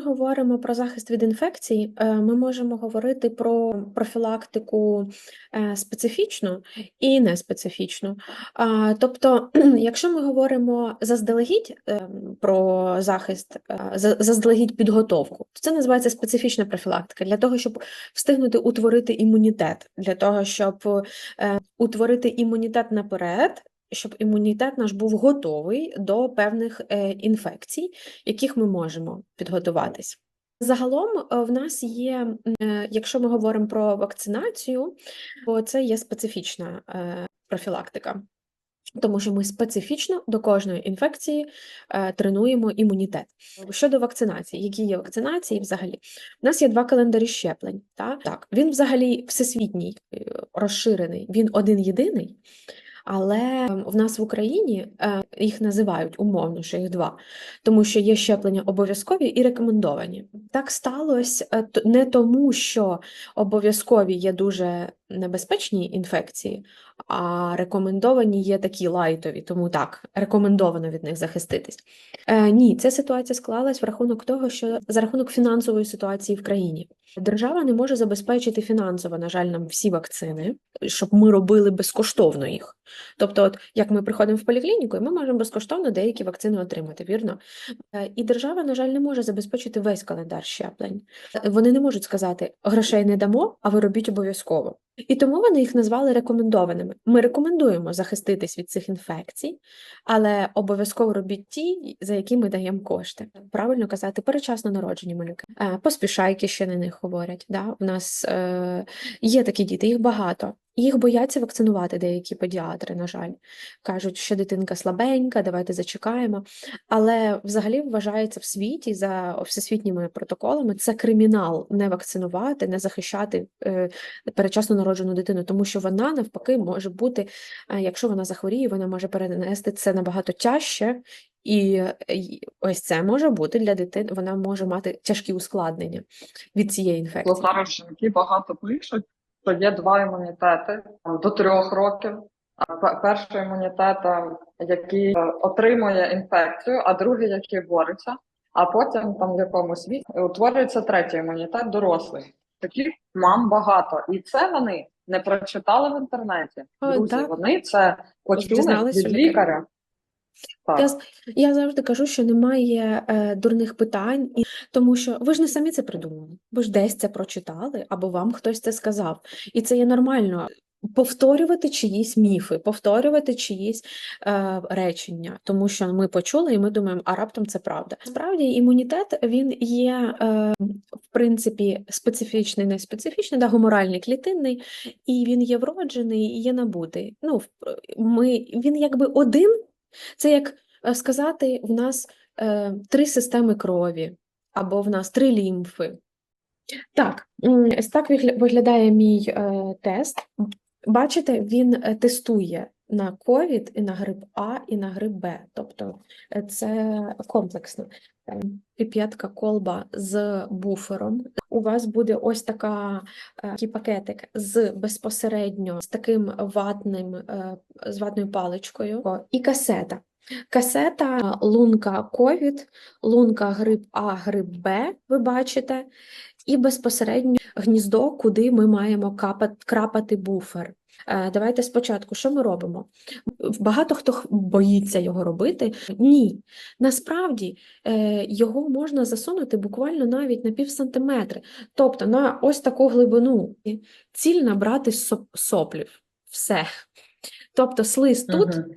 говоримо про захист від інфекцій, е, ми можемо говорити про профілактику е, специфічну і неспецифічну. Тобто, якщо ми говоримо заздалегідь е, про захист, за- заздалегідь підготовку, то це називається специфічна профілактика для того, щоб встигнути утворити імунітет, для того, щоб утворити імунітет наперед. Щоб імунітет наш був готовий до певних е, інфекцій, яких ми можемо підготуватись. Загалом е, в нас є, е, якщо ми говоримо про вакцинацію, то це є специфічна профілактика, тому що ми специфічно до кожної інфекції тренуємо імунітет. Щодо вакцинації, які є вакцинації взагалі? У нас є два календарі щеплень. Так, так він взагалі всесвітній, розширений, він один єдиний. Але в нас в Україні е, їх називають умовно, що їх два, тому що є щеплення обов'язкові і рекомендовані. Так сталося е, не тому, що обов'язкові є дуже небезпечні інфекції, а рекомендовані є такі лайтові, тому так, рекомендовано від них захиститись. Е, ні, ця ситуація склалась в рахунок того, що за рахунок фінансової ситуації в країні. Держава не може забезпечити фінансово, на жаль, нам всі вакцини, щоб ми робили безкоштовно їх. Тобто, от як ми приходимо в поліклініку, і ми можемо безкоштовно деякі вакцини отримати, вірно? Е, І держава, на жаль, не може забезпечити весь календар щеплень. Е, Вони не можуть сказати, грошей не дамо, а ви робіть обов'язково. І тому вони їх назвали рекомендованими. Ми рекомендуємо захиститись від цих інфекцій, але обов'язково робіть ті, за які ми даємо кошти. Правильно казати, перечасно народжені малюки. Е, Поспішайки ще на них говорять. Да? У нас е, є такі діти, їх багато. Їх бояться вакцинувати деякі педіатри, на жаль. Кажуть, що дитинка слабенька, давайте зачекаємо. Але взагалі вважається в світі за всесвітніми протоколами це кримінал не вакцинувати, не захищати е, передчасно народжену дитину, тому що вона навпаки може бути, е, якщо вона захворіє, вона може перенести це набагато тяжче. І е, ось це може бути для дитини, вона може мати тяжкі ускладнення від цієї інфекції. зараз жінки багато пишуть, що є два імунітети до трьох років. Перший імунітет, який е, отримує інфекцію, а другий, який бореться. А потім там в якомусь віці утворюється третій імунітет дорослий. Таких мам багато. І це вони не прочитали в інтернеті. О, Друзі, так. вони це почули від лікаря. Я, я завжди кажу, що немає е, дурних питань, і, тому що ви ж не самі це придумали. Ви ж десь це прочитали, або вам хтось це сказав. І це є нормально. Повторювати чиїсь міфи, повторювати чиїсь е, речення, тому що ми почули і ми думаємо, а раптом це правда. Справді імунітет він є е, в принципі специфічний, не специфічний, да, гуморальний, клітинний, і він є вроджений, і є набутий. Ну, ми, він якби один. Це як е, сказати, в нас е, три системи крові, або в нас три лімфи. Так, так виглядає мій е, тест. Бачите, він е, тестує на ковід і на грип А, і на грип Б. Тобто е, це комплексно. Піп'ятка колба з буфером. У вас буде ось така, е, такий пакетик з безпосередньо з таким ватним, е, з ватною паличкою і касета. Касета лунка ковід, лунка грип А, грип Б, ви бачите, і безпосередньо гніздо, куди ми маємо крапати буфер. Е, Давайте спочатку, що ми робимо? Багато хто боїться його робити. Ні, насправді е, його можна засунути буквально навіть на пів сантиметри, тобто на ось таку глибину. Ціль набрати соплів. Все. Тобто слиз тут зробив.